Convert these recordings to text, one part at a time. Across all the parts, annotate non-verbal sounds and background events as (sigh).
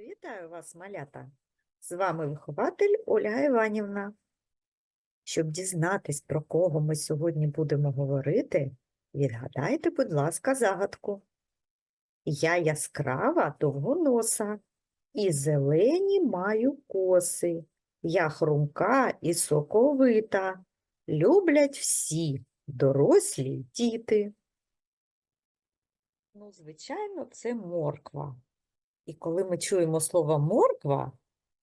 Вітаю вас, малята! З вами вихователь Ольга Іванівна. Щоб дізнатись, про кого ми сьогодні будемо говорити, відгадайте, будь ласка, загадку. Я яскрава довгоноса, і зелені маю коси. Я хрумка і соковита. Люблять всі, дорослі діти. Ну, звичайно, це морква. І коли ми чуємо слово морква,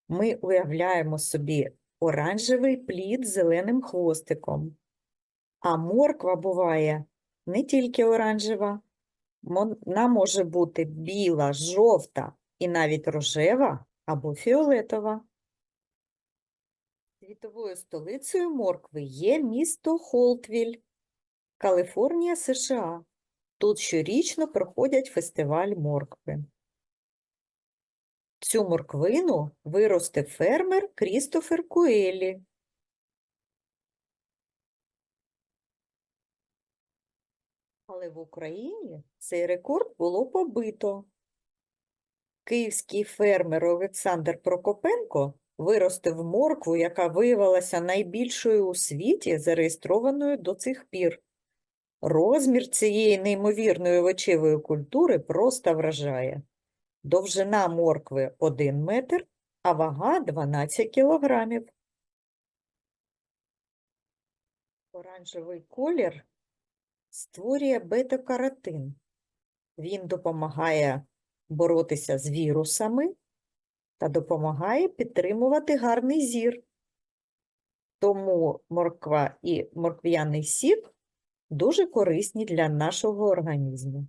ми уявляємо собі оранжевий плід з зеленим хвостиком. А морква буває не тільки оранжева, вона може бути біла, жовта і навіть рожева або фіолетова. Світовою столицею моркви є місто Холтвіль, Каліфорнія, США. Тут щорічно проходять фестиваль моркви. Цю морквину виростив фермер Крістофер Куелі. Але в Україні цей рекорд було побито. Київський фермер Олександр Прокопенко виростив моркву, яка виявилася найбільшою у світі, зареєстрованою до цих пір. Розмір цієї неймовірної овочевої культури просто вражає. Довжина моркви 1 метр, а вага 12 кілограмів. Оранжевий колір створює бета-каротин. Він допомагає боротися з вірусами та допомагає підтримувати гарний зір. Тому морква і морквяний сік дуже корисні для нашого організму.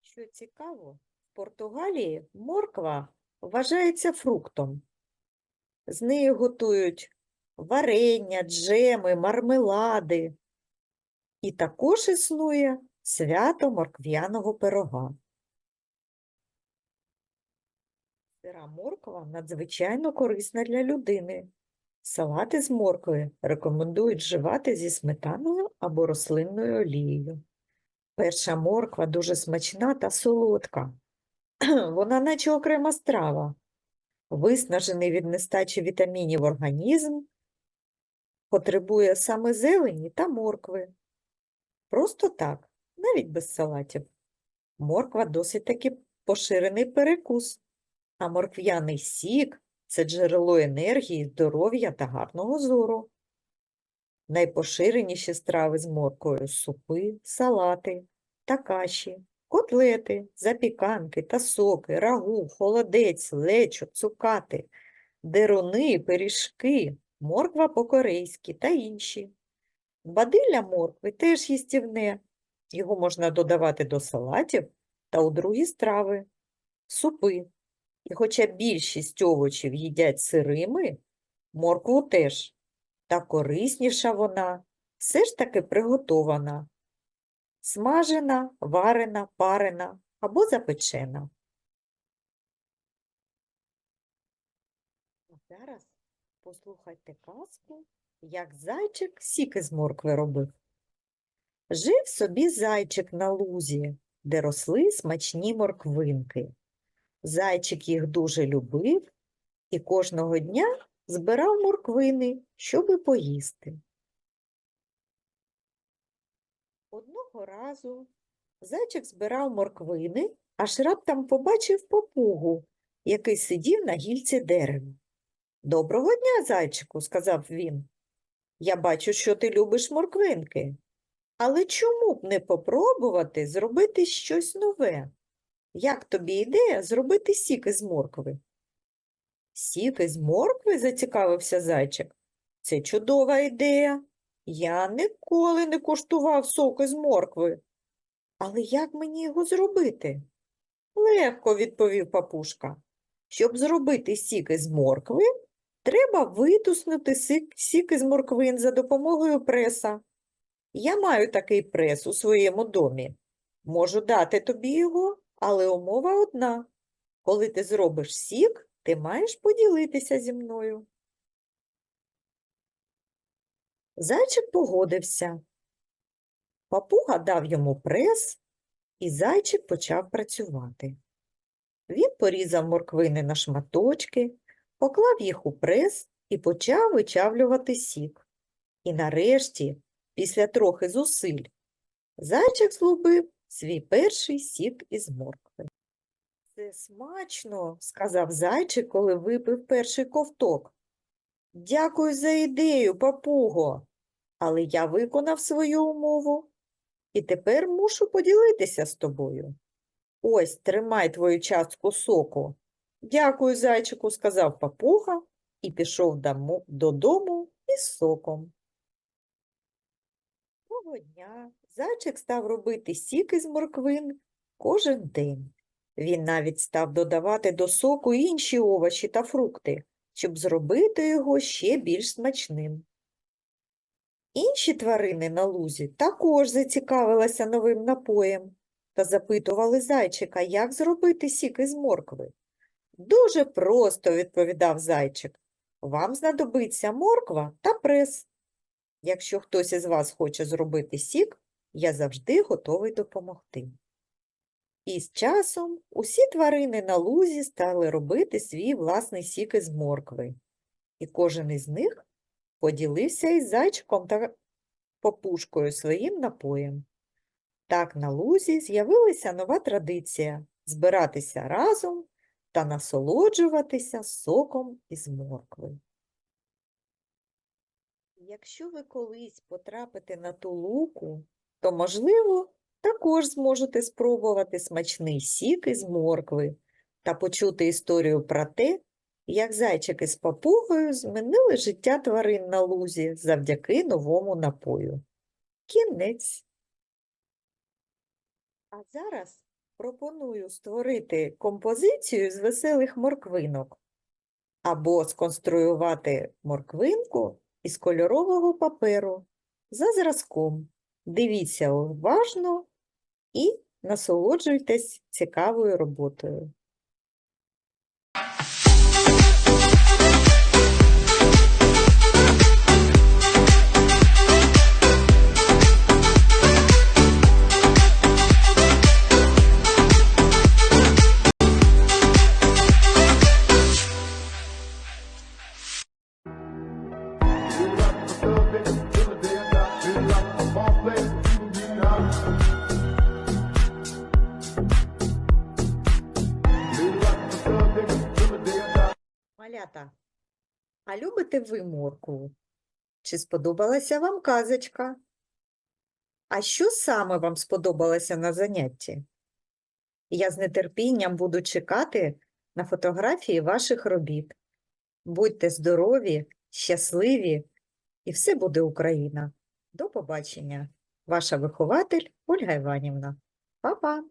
Що цікаво, Португалії морква вважається фруктом. З неї готують варення, джеми, мармелади. І також існує свято морквяного пирога. Сира морква надзвичайно корисна для людини. Салати з моркви рекомендують вживати зі сметаною або рослинною олією. Перша морква дуже смачна та солодка. (clears throat) Вона наче окрема страва. Виснажений від нестачі вітамінів організм потребує саме зелені та моркви. Просто так, навіть без салатів. Морква досить таки поширений перекус, а морквяний сік це джерело енергії, здоров'я та гарного зору. Найпоширеніші страви з морквою – супи, салати та каші, котлети, запіканки та соки, рагу, холодець, лечо, цукати, деруни, пиріжки, морква по-корейськи та інші. Бадилля моркви теж їстівне. Його можна додавати до салатів та у другі страви, супи. І хоча більшість овочів їдять сирими, моркву теж. Та корисніша вона все ж таки приготована. Смажена, варена, парена або запечена. А зараз послухайте казку, як зайчик сік з моркви робив. Жив собі зайчик на лузі, де росли смачні морквинки. Зайчик їх дуже любив і кожного дня збирав морквини, щоби поїсти. Одного разу зайчик збирав морквини, аж раптом побачив папугу, який сидів на гільці дерева. Доброго дня, зайчику, сказав він. Я бачу, що ти любиш морквинки. Але чому б не попробувати зробити щось нове? Як тобі ідея зробити сік із моркви? Сік із моркви, зацікавився зайчик. Це чудова ідея. Я ніколи не куштував сок із моркви. Але як мені його зробити? Легко, відповів папушка. Щоб зробити сік із моркви, треба витуснути сік із морквин за допомогою преса. Я маю такий прес у своєму домі. Можу дати тобі його, але умова одна. Коли ти зробиш сік, ти маєш поділитися зі мною. Зайчик погодився. Папуга дав йому прес, і зайчик почав працювати. Він порізав морквини на шматочки, поклав їх у прес і почав вичавлювати сік. І нарешті, після трохи зусиль, зайчик злубив свій перший сік із моркви. Це смачно, сказав зайчик, коли випив перший ковток. Дякую за ідею, папуго, але я виконав свою умову і тепер мушу поділитися з тобою. Ось, тримай твою частку соку. Дякую, зайчику, сказав папуга і пішов дому- додому із соком. Того дня зайчик став робити сік із морквин кожен день. Він навіть став додавати до соку інші овочі та фрукти, щоб зробити його ще більш смачним. Інші тварини на лузі також зацікавилися новим напоєм та запитували зайчика, як зробити сік із моркви. Дуже просто, відповідав зайчик. Вам знадобиться морква та прес. Якщо хтось із вас хоче зробити сік, я завжди готовий допомогти. І з часом усі тварини на лузі стали робити свій власний сік із моркви, і кожен із них поділився із зайчиком та попушкою своїм напоєм. Так на лузі з'явилася нова традиція збиратися разом та насолоджуватися соком із моркви. Якщо ви колись потрапите на ту луку, то, можливо, також зможете спробувати смачний сік із моркви та почути історію про те, як зайчики з папугою змінили життя тварин на лузі завдяки новому напою. Кінець. А зараз пропоную створити композицію з веселих морквинок або сконструювати морквинку із кольорового паперу за зразком. Дивіться уважно і насолоджуйтесь цікавою роботою. Любите ви моркву? Чи сподобалася вам казочка? А що саме вам сподобалося на занятті? Я з нетерпінням буду чекати на фотографії ваших робіт. Будьте здорові, щасливі, і все буде Україна. До побачення. Ваша вихователь Ольга Іванівна. Па-па!